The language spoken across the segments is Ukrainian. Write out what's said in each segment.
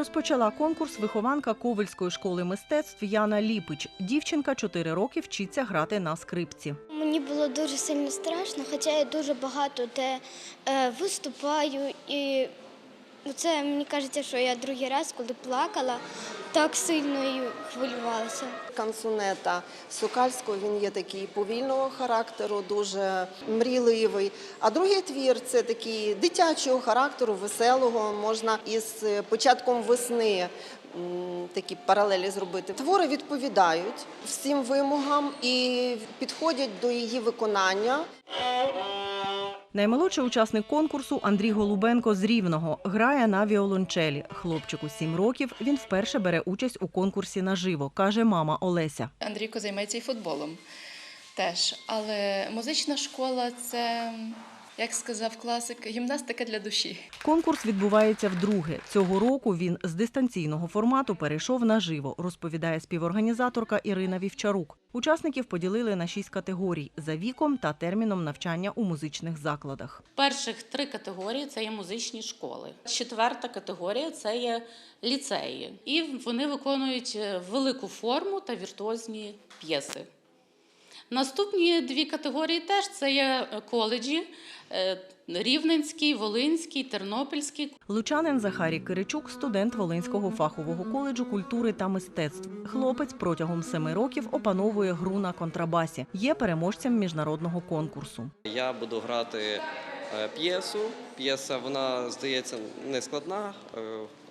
Розпочала конкурс вихованка Ковельської школи мистецтв Яна Ліпич. Дівчинка 4 роки вчиться грати на скрипці. Мені було дуже сильно страшно, хоча я дуже багато де е, виступаю. І це мені кажеться, що я другий раз, коли плакала, так сильно і хвилювалася. Кансунета Сокальського він є такий повільного характеру, дуже мрійливий. А другий твір це такий дитячого характеру, веселого. Можна із початком весни такі паралелі зробити. Твори відповідають всім вимогам і підходять до її виконання. Наймолодший учасник конкурсу Андрій Голубенко з Рівного грає на віолончелі. Хлопчику сім років. Він вперше бере участь у конкурсі наживо, каже мама Олеся. Андрійко займається і футболом теж. Але музична школа це, як сказав класик, гімнастика для душі. Конкурс відбувається вдруге. Цього року він з дистанційного формату перейшов наживо, розповідає співорганізаторка Ірина Вівчарук. Учасників поділили на шість категорій за віком та терміном навчання у музичних закладах. Перших три категорії це є музичні школи. Четверта категорія це є ліцеї. І вони виконують е, велику форму та віртуозні п'єси. Наступні дві категорії теж це є е, коледжі е, Рівненський, Волинський, Тернопільський. Лучанин Захарій Киричук, студент Волинського фахового коледжу культури та мистецтв. Хлопець протягом семи років опановує гру на контрабасі. Є переможцем міжнародного конкурсу. Я буду грати е, п'єсу. П'єса, вона здається не складна,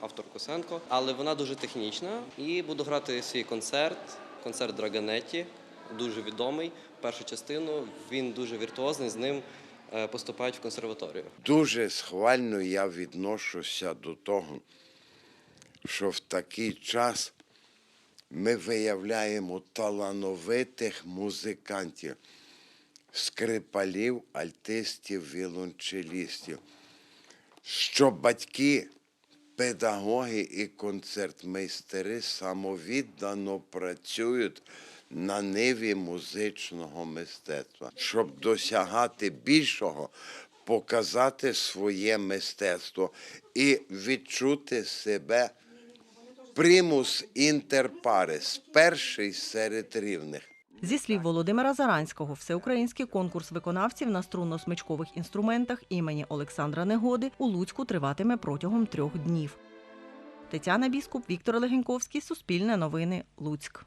автор Косенко, але вона дуже технічна. І буду грати свій концерт, концерт Драгонетті, дуже відомий. Першу частину він дуже віртуозний. З ним е, поступають в консерваторію. Дуже схвально я відношуся до того, що в такий час ми виявляємо талановитих музикантів, скрипалів, альтистів, віолончелістів, що батьки, педагоги і концертмейстери самовіддано працюють на ниві музичного мистецтва, щоб досягати більшого, показати своє мистецтво і відчути себе примус інтер парес, перший серед рівних. Зі слів Володимира Заранського, всеукраїнський конкурс виконавців на струнно-смичкових інструментах імені Олександра Негоди у Луцьку триватиме протягом трьох днів. Тетяна Біскуп, Віктор Легеньковський, Суспільне новини, Луцьк.